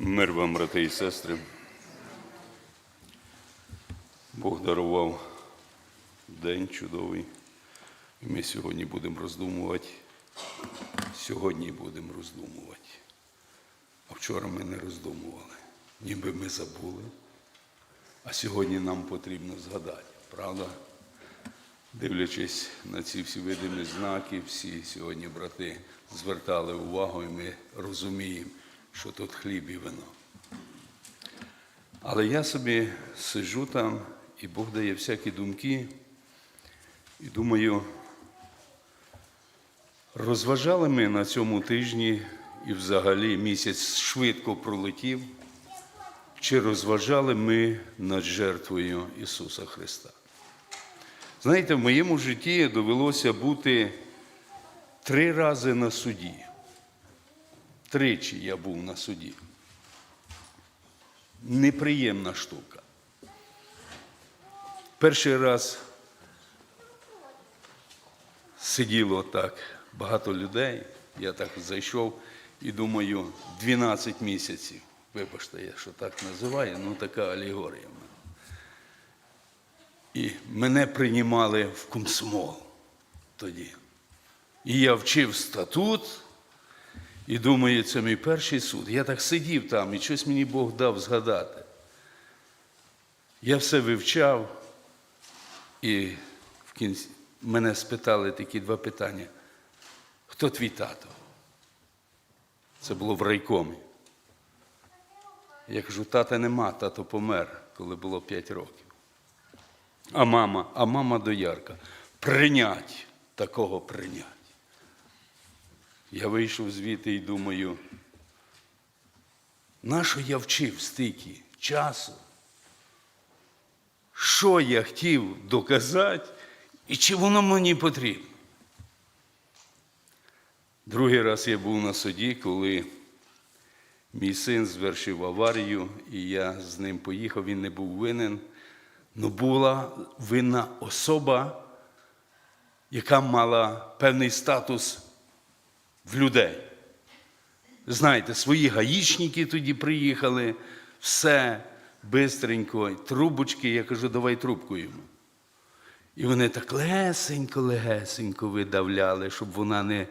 Мир вам, брати і сестри. Бог дарував день чудовий. І ми сьогодні будемо роздумувати. Сьогодні будемо роздумувати. А вчора ми не роздумували. Ніби ми забули. А сьогодні нам потрібно згадати, правда? Дивлячись на ці всі видимі знаки, всі сьогодні брати звертали увагу, і ми розуміємо, що тут хліб і вино. Але я собі сиджу там, і Бог дає всякі думки, і думаю, розважали ми на цьому тижні і взагалі місяць швидко пролетів, чи розважали ми над жертвою Ісуса Христа. Знаєте, в моєму житті довелося бути три рази на суді. Тричі я був на суді. Неприємна штука. Перший раз сиділо так багато людей. Я так зайшов і думаю, 12 місяців. Вибачте, я що так називаю, ну така алегорія. І мене приймали в комсомол тоді. І я вчив статут, і думаю, це мій перший суд. Я так сидів там, і щось мені Бог дав згадати. Я все вивчав, і в кінці мене спитали такі два питання. Хто твій тато? Це було в райкомі. Я кажу, тата нема, тато помер, коли було 5 років. А мама, а мама доярка. Прийнять, такого прийнять. Я вийшов звідти і думаю, нащо я вчив стільки часу? Що я хотів доказати і чи воно мені потрібно? Другий раз я був на суді, коли мій син звершив аварію, і я з ним поїхав, він не був винен. Ну була винна особа, яка мала певний статус в людей. Знаєте, свої гаїчники тоді приїхали, все бистренько, трубочки, я кажу, давай трубку йому. І вони так лесенько, легесенько видавляли, щоб вона не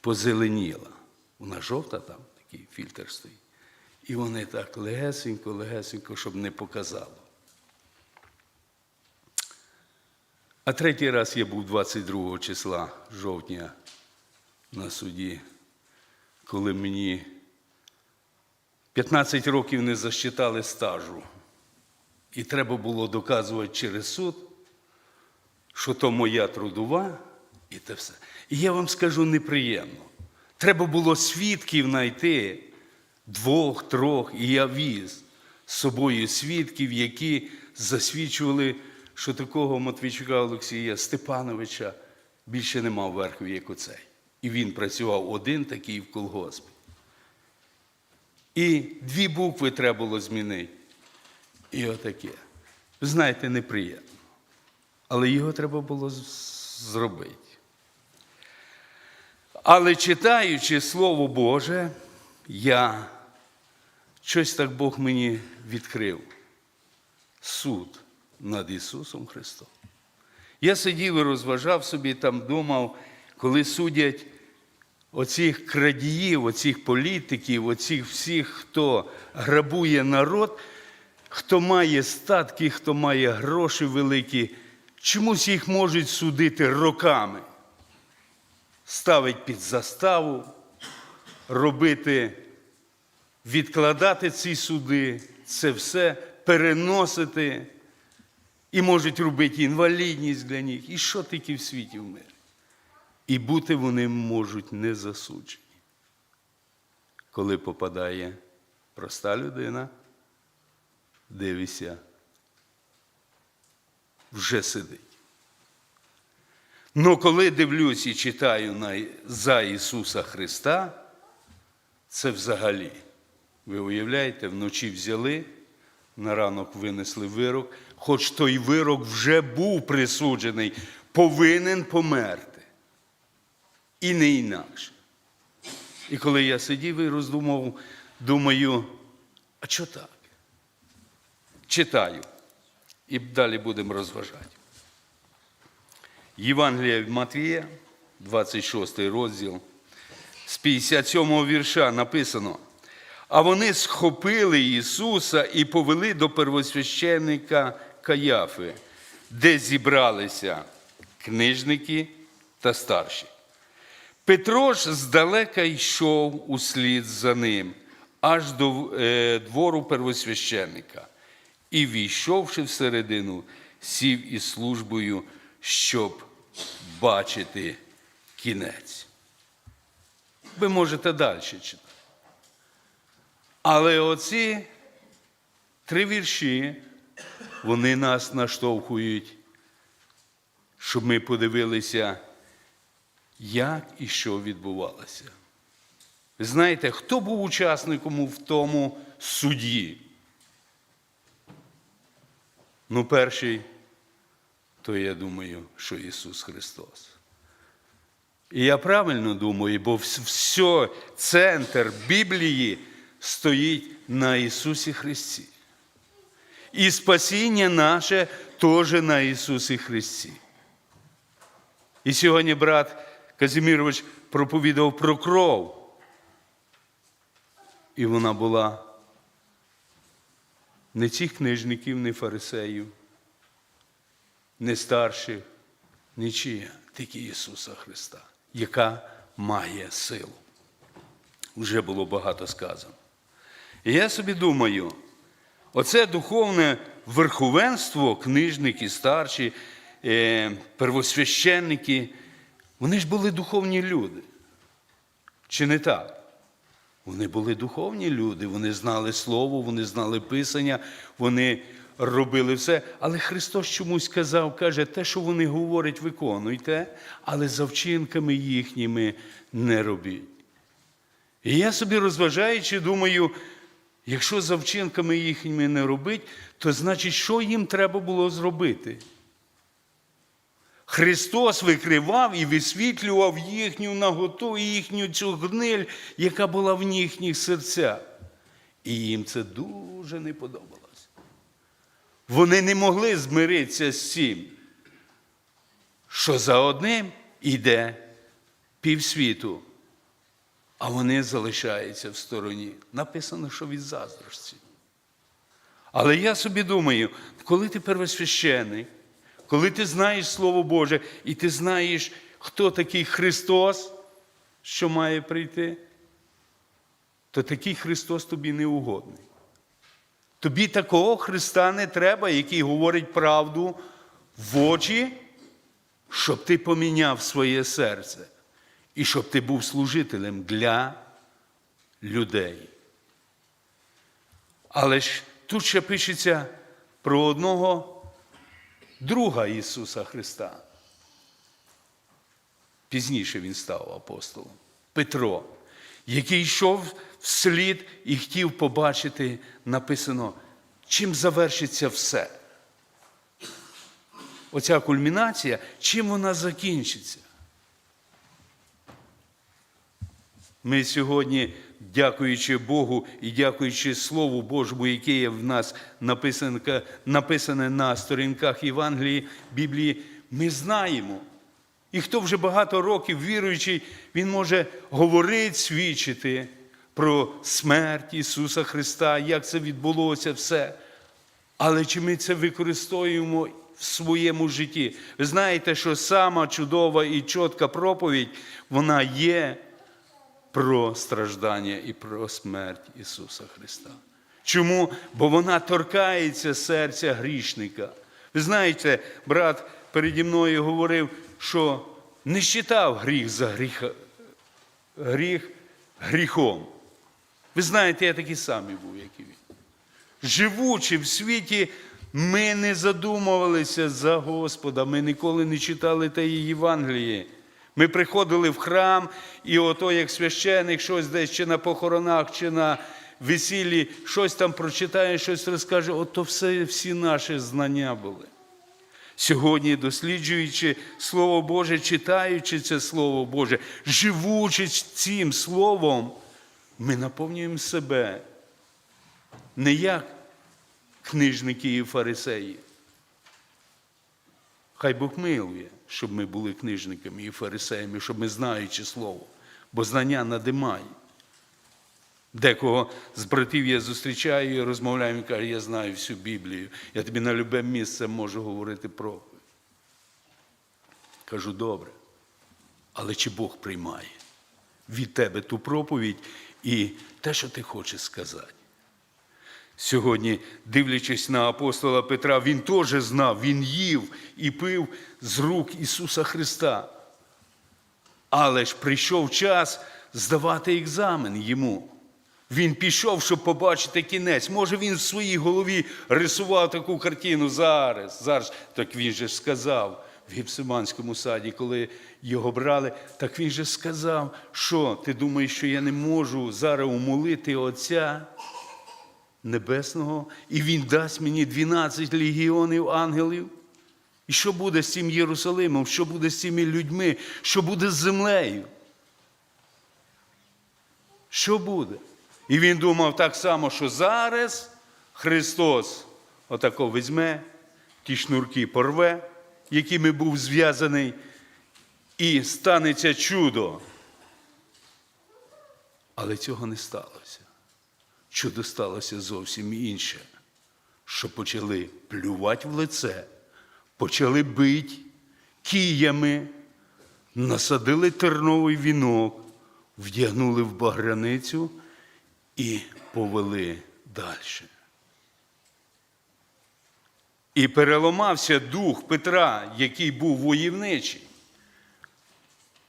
позеленіла. Вона жовта там, такий фільтр стоїть. І вони так легесенько, легесенько, щоб не показало. А третій раз я був 22 числа жовтня на суді, коли мені 15 років не засчитали стажу. І треба було доказувати через суд, що то моя трудова і те все. І я вам скажу неприємно. Треба було свідків знайти двох, трьох, і я віз з собою свідків, які засвідчували, що такого Матвійчука Олексія Степановича більше нема в верхові, як оцей. І він працював один такий в колгоспі. І дві букви треба було змінити. І отаке. Ви знаєте, неприємно. Але його треба було зробити. Але читаючи Слово Боже, я щось так Бог мені відкрив. Суд над Ісусом Христом. Я сидів і розважав собі, там думав, коли судять оцих крадіїв, оцих політиків, оцих всіх, хто грабує народ, хто має статки, хто має гроші великі, чомусь їх можуть судити роками. Ставить під заставу, робити, відкладати ці суди, це все переносити. І можуть робити інвалідність для них, і що тільки в світі в мирі. І бути вони можуть не засуджені. Коли попадає проста людина, дивися, вже сидить. Ну коли дивлюсь і читаю за Ісуса Христа, це взагалі. Ви уявляєте, вночі взяли, на ранок винесли вирок, хоч той вирок вже був присуджений, повинен померти. І не інакше. І коли я сидів і роздумав, думаю, А що так? Читаю. І далі будемо розважати. Євангелія від Матвія, 26 розділ, з 57 вірша написано. А вони схопили Ісуса і повели до первосвященника Каяфи, де зібралися книжники та старші. Петро ж здалека йшов услід за ним, аж до е, двору первосвященника, і, війшовши всередину, сів із службою, щоб бачити кінець. Ви можете далі читати. Але оці три вірші, вони нас наштовхують, щоб ми подивилися, як і що відбувалося. Ви знаєте, хто був учасником в тому суді? Ну, перший, то я думаю, що Ісус Христос. І я правильно думаю, бо все, центр Біблії стоїть на Ісусі Христі. І спасіння наше теж на Ісусі Христі. І сьогодні брат Казімірович проповідав про кров. І вона була не цих книжників, не фарисеїв, не старших, нічия, тільки Ісуса Христа, яка має силу. Вже було багато сказано. І я собі думаю, оце духовне верховенство, книжники, старші, е, первосвященники, вони ж були духовні люди. Чи не так? Вони були духовні люди, вони знали Слово, вони знали Писання, вони робили все. Але Христос чомусь сказав, каже, те, що вони говорять, виконуйте, але за вчинками їхніми не робіть. І я собі розважаючи, думаю, якщо за вчинками їхніми не робить, то значить, що їм треба було зробити? Христос викривав і висвітлював їхню наготу і їхню цю гниль, яка була в їхніх серцях. І їм це дуже не подобалось. Вони не могли змиритися з цим, що за одним йде півсвіту, а вони залишаються в стороні. Написано, що від заздрості. Але я собі думаю, коли ти первосвященик, коли ти знаєш Слово Боже, і ти знаєш, хто такий Христос, що має прийти, то такий Христос тобі не угодний. Тобі такого Христа не треба, який говорить правду в очі, щоб ти поміняв своє серце і щоб ти був служителем для людей. Але ж тут ще пишеться про одного друга Ісуса Христа. Пізніше він став апостолом Петро, який йшов вслід і хотів побачити, написано, чим завершиться все. Оця кульмінація, чим вона закінчиться. Ми сьогодні, дякуючи Богу і дякуючи Слову Божому, яке є в нас написане, написане на сторінках Євангелії, Біблії, ми знаємо. І хто вже багато років віруючий, він може говорити, свідчити про смерть Ісуса Христа, як це відбулося все. Але чи ми це використовуємо в своєму житті? Ви знаєте, що сама чудова і чітка проповідь, вона є про страждання і про смерть Ісуса Христа. Чому? Бо вона торкається серця грішника. Ви знаєте, брат переді мною говорив, що не считав гріх за гріх, гріх гріхом. Ви знаєте, я такий самий був, як і він. Живучи в світі, ми не задумувалися за Господа, ми ніколи не читали теї Євангелії. Ми приходили в храм, і ото, як священик, щось десь чи на похоронах, чи на весіллі, щось там прочитає, щось розкаже, ото все, всі наші знання були. Сьогодні, досліджуючи Слово Боже, читаючи це Слово Боже, живучи цим Словом, ми наповнюємо себе Не як книжники і фарисеї. Хай Бог милує, щоб ми були книжниками і фарисеями, щоб ми знаючи слово, бо знання надимає. Декого з братів я зустрічаю і розмовляю, він каже, я знаю всю Біблію, я тобі на любе місце можу говорити проповідь. Кажу, добре. Але чи Бог приймає від тебе ту проповідь і те, що ти хочеш сказати? Сьогодні, дивлячись на апостола Петра, він теж знав, він їв і пив з рук Ісуса Христа. Але ж прийшов час здавати екзамен йому. Він пішов, щоб побачити кінець. Може, він в своїй голові рисував таку картину зараз. Зараз так він же сказав в Гіпсиманському саді, коли його брали, так він же сказав, що ти думаєш, що я не можу зараз умолити Отця Небесного, і Він дасть мені 12 легіонів ангелів. І що буде з цим Єрусалимом? Що буде з цими людьми? Що буде з землею? Що буде? І він думав так само, що зараз Христос отако візьме, ті шнурки порве, якими був зв'язаний, і станеться чудо. Але цього не сталося. Чудо сталося зовсім інше, що почали плювати в лице, почали бити киями, насадили терновий вінок, вдягнули в багряницю і повели далі. І переламався дух Петра, який був войовничий.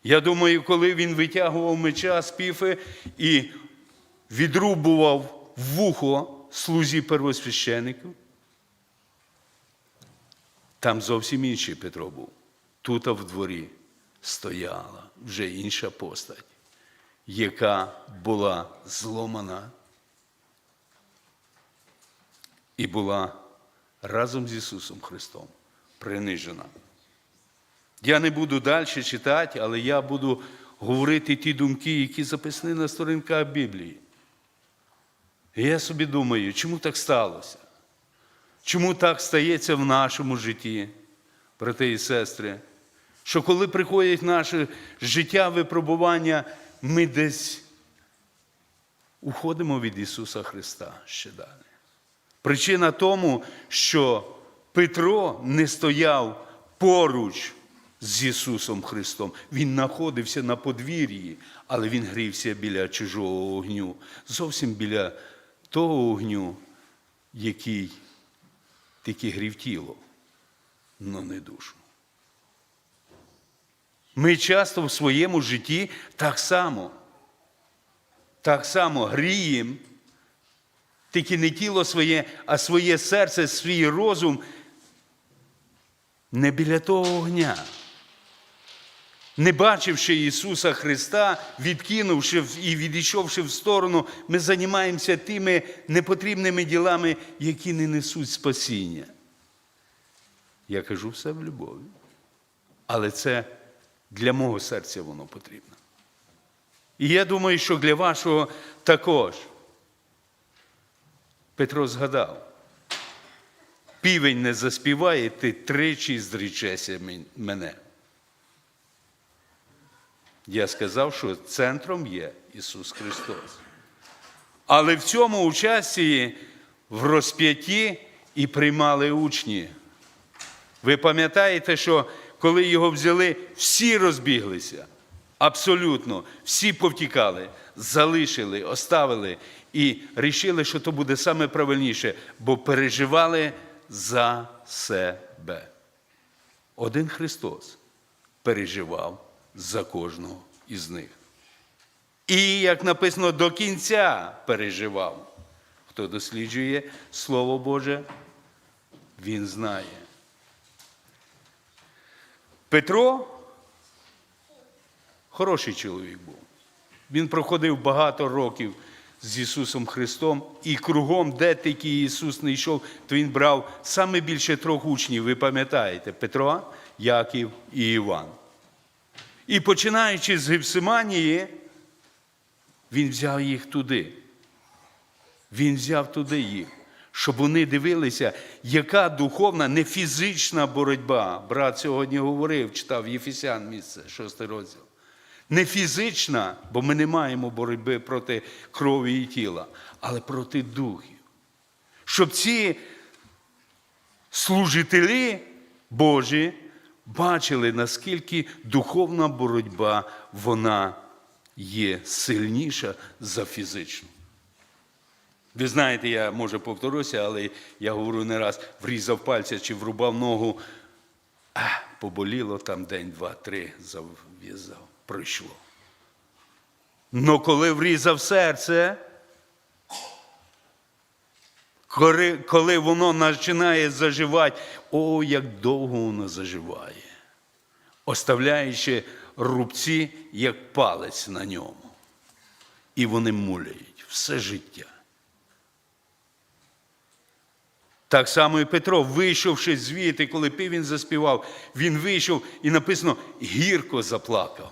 Я думаю, коли він витягував меча з піфи і відрубував вухо слузі первосвящеників, там зовсім інший Петро був. Тут в дворі стояла вже інша постать, яка була зломана і була разом з Ісусом Христом принижена. Я не буду далі читати, але я буду говорити ті думки, які записані на сторінках Біблії. І я собі думаю, чому так сталося? Чому так стається в нашому житті, брати і сестри? Що коли приходять наше життя випробування, ми десь уходимо від Ісуса Христа ще далі. Причина тому, що Петро не стояв поруч з Ісусом Христом. Він знаходився на подвір'ї, але Він грівся біля чужого огню, зовсім біля того огню, який тільки грів тіло, але не душу. Ми часто в своєму житті так само, так само гріємо, тільки не тіло своє, а своє серце, свій розум не біля того огня. Не бачивши Ісуса Христа, відкинувши і відійшовши в сторону, ми займаємося тими непотрібними ділами, які не несуть спасіння. Я кажу все в любові. Але це для мого серця воно потрібно. І я думаю, що для вашого також. Петро згадав, півень не заспіває, ти тричі зрічеся мене. Я сказав, що центром є Ісус Христос. Але в цьому участі в розп'ятті і приймали учні. Ви пам'ятаєте, що коли його взяли, всі розбіглися. Абсолютно, всі повтікали, залишили, оставили і рішили, що то буде саме правильніше, бо переживали за себе. Один Христос переживав за кожного із них. І, як написано, до кінця переживав. Хто досліджує Слово Боже, він знає. Петро хороший чоловік був. Він проходив багато років з Ісусом Христом, і кругом, де тільки Ісус не йшов, то Він брав саме більше трьох учнів, ви пам'ятаєте, Петра, Яків і Іван. І починаючи з Гефсиманії, він взяв їх туди. Він взяв туди їх, щоб вони дивилися, яка духовна, не фізична боротьба. Брат сьогодні говорив, читав Єфесян місце, шостий розділ. Не фізична, бо ми не маємо боротьби проти крові і тіла, але проти духів. Щоб ці служителі Божі бачили, наскільки духовна боротьба вона є сильніша за фізичну. Ви знаєте, я може повторюся, але я говорю не раз, врізав пальця чи врубав ногу, а, поболіло там день, два, три, зав'язав, пройшло. Но коли врізав серце, коли, воно починає заживати, о, як довго воно заживає, оставляючи рубці, як палець на ньому. І вони муляють все життя. Так само і Петро, вийшовши звідти, коли півень заспівав, він вийшов і написано гірко заплакав.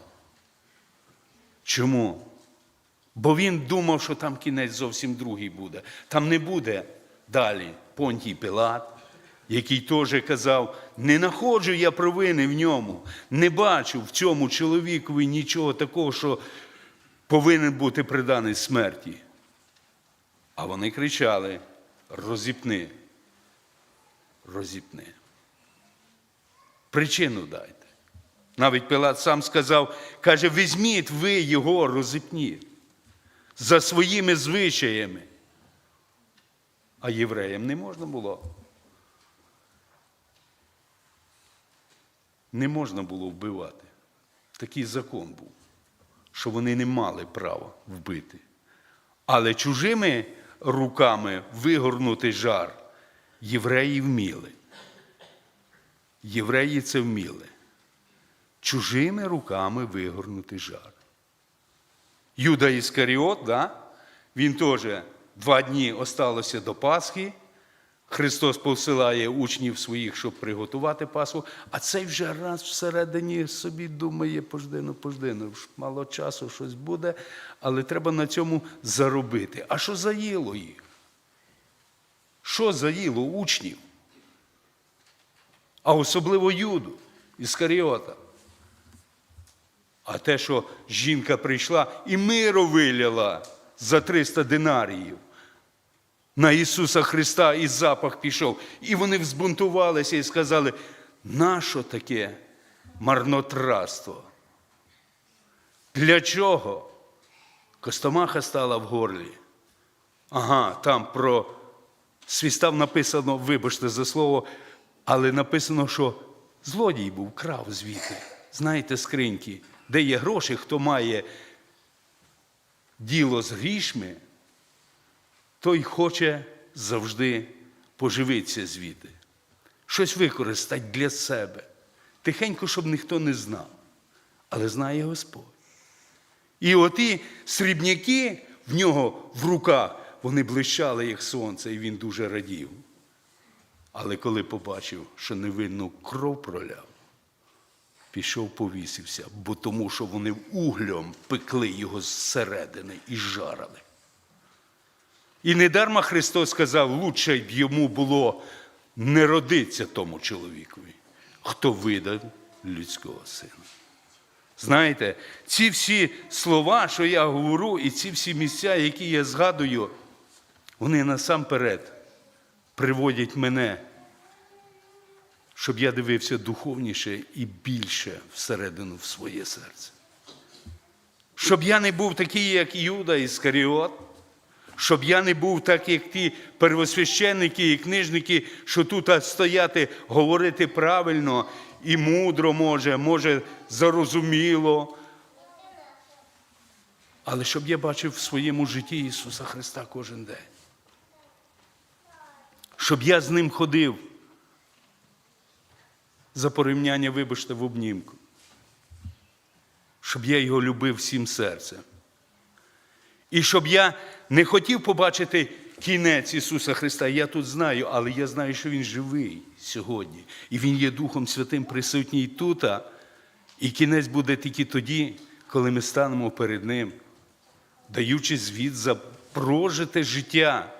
Чому? Бо він думав, що там кінець зовсім другий буде. Там не буде далі Понтій Пилат, який теж казав: не находжу я провини в ньому, не бачу в цьому чоловікові нічого такого, що повинен бути приданий смерті. А вони кричали: розіпни, розіпни. Причину дайте. Навіть Пилат сам сказав, каже, візьміть ви його, розіпніть за своїми звичаями. А євреям не можна було. Не можна було вбивати. Такий закон був, що вони не мали права вбити. Але чужими руками вигорнути жар євреї вміли. Євреї це вміли. Чужими руками вигорнути жар. Юда Іскаріот, да? він теж два дні осталося до Пасхи. Христос посилає учнів своїх, щоб приготувати Пасху, а цей вже раз всередині собі думає, пождину, пождину, мало часу щось буде, але треба на цьому заробити. А що заїло їх? Що заїло учнів? А особливо Юду Іскаріота. А те, що жінка прийшла і миро виляла за 300 динаріїв на Ісуса Христа і запах пішов. І вони взбунтувалися і сказали, нащо таке марнотратство? Для чого? Костомаха стала в горлі. Ага, там про свістав написано, вибачте за слово, але написано, що злодій був, крав звідти. Знаєте, скриньки, де є гроші, хто має діло з грішми, той хоче завжди поживитися звідти. Щось використати для себе. Тихенько, щоб ніхто не знав. Але знає Господь. І оті срібняки в нього в руках, вони блищали, як сонце, і він дуже радів. Але коли побачив, що невинну кров проляв, пішов повісився, бо тому, що вони углем пекли його зсередини і жарили. І недарма Христос сказав, лучше б йому було не родитися тому чоловікові, хто видав людського сина. Знаєте, ці всі слова, що я говорю, і ці всі місця, які я згадую, вони насамперед приводять мене, щоб я дивився духовніше і більше всередину в своє серце. Щоб я не був такий, як Юда Іскаріот, щоб я не був так, як ті первосвященники і книжники, що тут стояти, говорити правильно і мудро може, може зарозуміло. Але щоб я бачив в своєму житті Ісуса Христа кожен день. Щоб я з ним ходив. За порівняння, вибачте, в обнімку. Щоб я його любив всім серцем. І щоб я не хотів побачити кінець Ісуса Христа. Я тут знаю, але я знаю, що Він живий сьогодні. І Він є Духом Святим присутній тут. І кінець буде тільки тоді, коли ми станемо перед Ним, даючи звіт за прожите життя,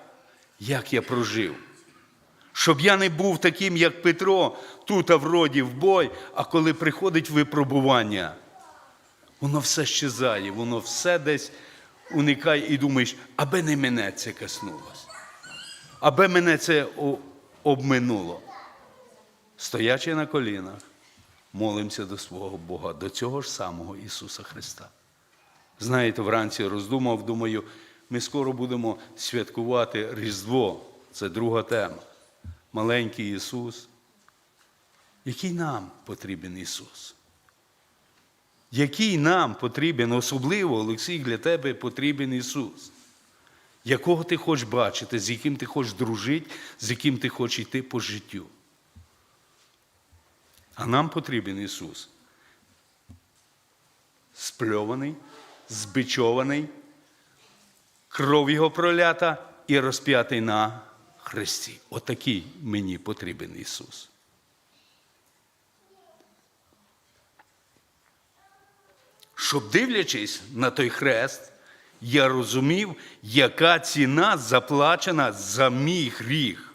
як я прожив. Щоб я не був таким, як Петро, тут а вроді в бой, а коли приходить випробування, воно все щезає, воно все десь уникає і думаєш, аби не мене це коснулося, аби мене це обминуло. Стоячи на колінах, молимося до свого Бога, до цього ж самого Ісуса Христа. Знаєте, вранці роздумав, думаю, ми скоро будемо святкувати Різдво. Це друга тема. Маленький Ісус. Який нам потрібен Ісус? Який нам потрібен, особливо, Олексій, для тебе потрібен Ісус? Якого ти хочеш бачити, з яким ти хочеш дружити, з яким ти хочеш йти по життю? А нам потрібен Ісус. Спльований, збичований, кров Його пролята і розп'ятий на хресті. Отакий мені потрібен Ісус. Щоб дивлячись на той хрест, я розумів, яка ціна заплачена за мій гріх.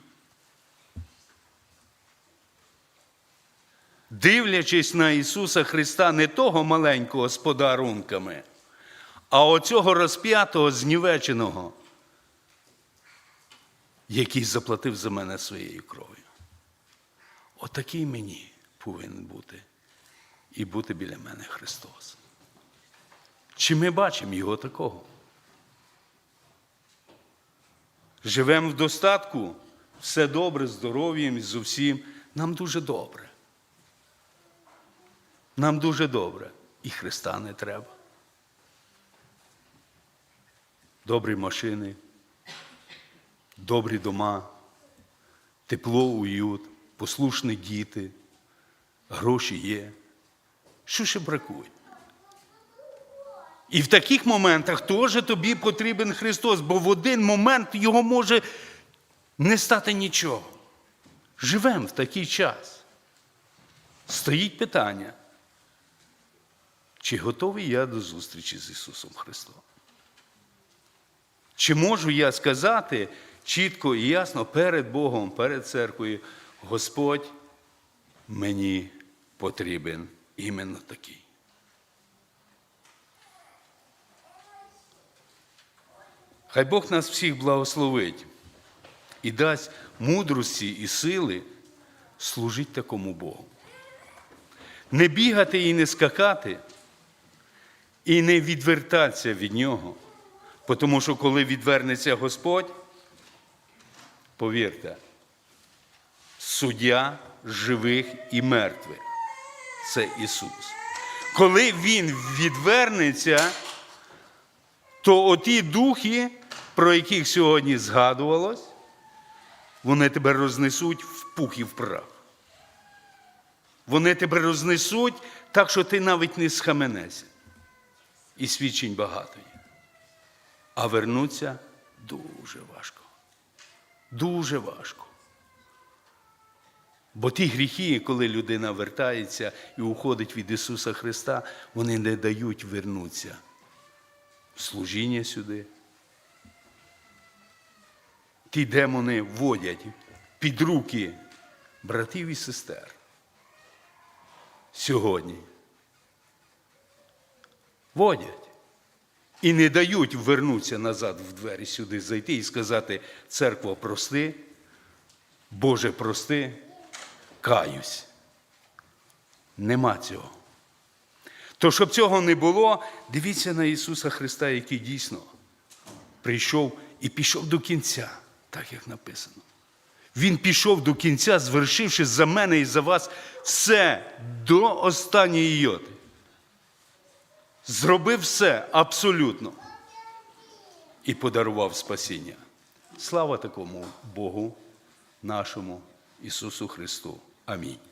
Дивлячись на Ісуса Христа, не того маленького з подарунками, а оцього розп'ятого, знівеченого, який заплатив за мене своєю кров'ю. Отакий мені повинен бути і бути біля мене Христос. Чи ми бачимо його такого? Живемо в достатку, все добре, здоров'ям і з усім. Нам дуже добре. Нам дуже добре. І Христа не треба. Добрі машини, добрі дома, тепло, уют, послушні діти, гроші є. Що ще бракує? І в таких моментах теж тобі потрібен Христос, бо в один момент його може не стати нічого. Живемо в такий час. Стоїть питання, чи готовий я до зустрічі з Ісусом Христом? Чи можу я сказати чітко і ясно перед Богом, перед церквою, Господь мені потрібен іменно такий. Хай Бог нас всіх благословить і дасть мудрості і сили служити такому Богу. Не бігати і не скакати, і не відвертатися від Нього. Тому що коли відвернеться Господь, повірте, суддя живих і мертвих це Ісус. Коли Він відвернеться, то оті духи, про яких сьогодні згадувалось, вони тебе рознесуть в пух і в прах. Вони тебе рознесуть так, що ти навіть не схаменешся. І свідчень багато є. А вернуться дуже важко. Дуже важко. Бо ті гріхи, коли людина вертається і уходить від Ісуса Христа, вони не дають вернутися в служіння сюди. Ті демони вводять під руки братів і сестер. Сьогодні. Водять. І не дають вернутися назад в двері сюди зайти і сказати, церква, прости, Боже, прости, каюсь. Нема цього. То, щоб цього не було, дивіться на Ісуса Христа, який дійсно прийшов і пішов до кінця, так як написано. Він пішов до кінця, звершивши за мене і за вас все до останньої йоти. Зробив все абсолютно і подарував спасіння. Слава такому Богу, нашому Ісусу Христу. Амінь.